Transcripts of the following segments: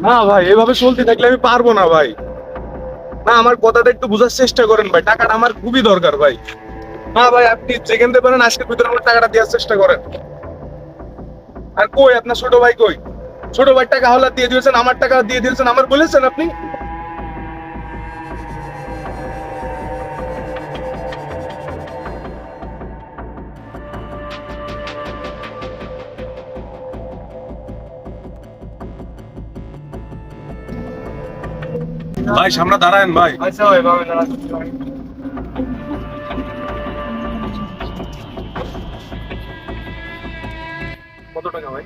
না ভাই, এভাবে চলতে থাকলে আমি পারব না ভাই। না, আমার কথাটা একটু বোঝার চেষ্টা করেন ভাই, টাকাটা আমার খুবই দরকার ভাই। না ভাই, আপনি যেখান থেকে পারেন, আজকের ভিতরে আমার টাকাটা দেওয়ার চেষ্টা করেন। আর কই, আপনার ছোট ভাই কই? ছোট ভাই টাকা হলা দিয়ে দিয়েছেন, আমার টাকা দিয়ে দিয়েছেন, আমার বলেছেন আপনি? ভাই সামনে দাঁড়ায়ন ভাই। আচ্ছা ভাই কত টাকা ভাই?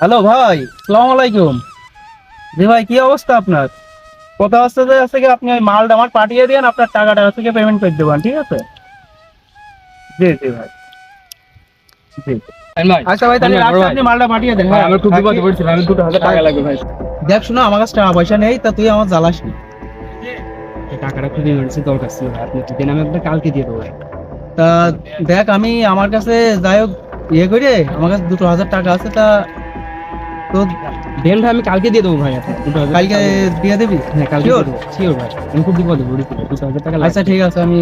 হ্যালো ভাই সালাম আলাইকুম। জি ভাই কি অবস্থা আপনার? কথা হচ্ছে যে আছে কি আপনি ওই মালটা আমার পাঠিয়ে দিন আপনার টাকাটা হচ্ছে কি পেমেন্ট করে দেবেন ঠিক আছে? জি জি ভাই। জি। আচ্ছা ভাই তাহলে রাখছি, আপনি মালটা পাঠিয়ে দেন হ্যাঁ। খুব বিপদে পড়েছি আমি দুটো হাজার টাকা লাগবে ভাই। দেখ শোনো আমার কাছে টাকা পয়সা নেই তা তুই আমার জ্বালাস নি। টাকাটা ইমার্জেন্সি দরকার ছিল ভাই আপনি যদি আমি আপনাকে কালকে দিয়ে দেবো ভাই। তা দেখ আমি আমার কাছে যাই হোক ইয়ে করে আমার কাছে দুটো হাজার টাকা আছে তা তো দেন আমি কালকে দিয়ে দেবো ভাই কালকে দিয়ে দিবি? হ্যাঁ কালকে শিওর ভাই আমি খুব বিপদে পড়েছি ভাই হাজার টাকা আচ্ছা ঠিক আছে আমি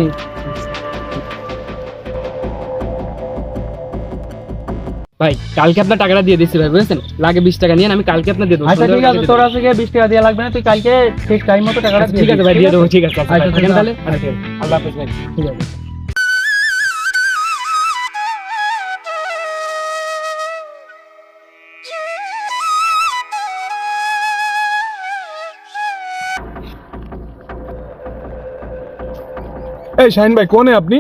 ভাই কালকে আপনার টাকাটা দিয়ে দিচ্ছি ভাই বুঝেছেন? লাগে বিশ টাকা নিয়ে আমি কালকে আপনার দিয়ে দেবো আচ্ছা ঠিক আছে তোর আছে বিশ টাকা দেওয়া লাগবে না তুই কালকে ঠিক টাইম মতো টাকাটা আচ্ছা, ঠিক আছে ভাই দিয়ে দেবো ঠিক আছে আচ্ছা, আচ্ছা, তাহলে? আচ্ছা, আল্লাহ হাফেজ ভাই ঠিক আছে। এই শাহিন ভাই, কোনে আপনি?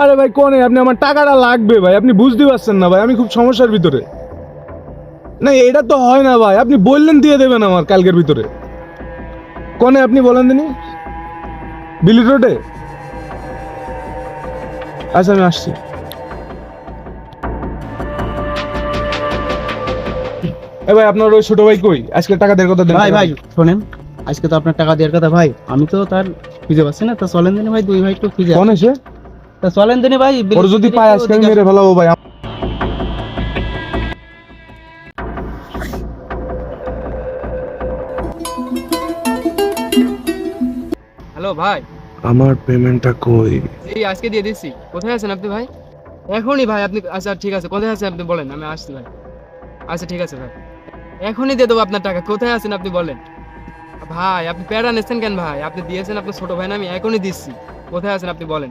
আরে ভাই, কোনে? আপনি আমার টাকাটা লাগবে ভাই, আপনি বুঝতে পারছেন না ভাই, আমি খুব সমস্যার ভিতরে। না, এটা তো হয় না ভাই, আপনি বললেন দিয়ে দেবেন আমার কালকের ভিতরে। কোনে আপনি বলেন দিনি? বিলি রোডে? আচ্ছা আমি আসছি। এ ভাই, আপনার ওই ছোট ভাই কই? আজকে টাকা দেওয়ার কথা ভাই ভাই, শোনেন, আজকে তো আপনার টাকা দেওয়ার কথা, ভাই। আমি তো তার খুঁজে পাচ্ছি না। তা চলেন দিনে ভাই দুই ভাই একটু খুঁজে কোন এসে? তা চলেন দিনে ভাই ওর যদি পায় আজকে আমি মেরে ফেলাবো ভাই। হ্যালো ভাই। আমার পেমেন্টটা কই? এই আজকে দিয়ে দিচ্ছি। কোথায় আছেন আপনি ভাই? এখনই ভাই আপনি আচ্ছা ঠিক আছে। কোথায় আছেন আপনি বলেন আমি আসছি ভাই। আচ্ছা ঠিক আছে ভাই। এখনই দিয়ে দেবো আপনার টাকা। কোথায় আছেন আপনি বলেন। ভাই, আপনি প্যারা নিচ্ছেন কেন ভাই? আপনি দিয়েছেন আপনার ছোট ভাই না আমি এখনই দিচ্ছি। কোথায় আছেন আপনি বলেন?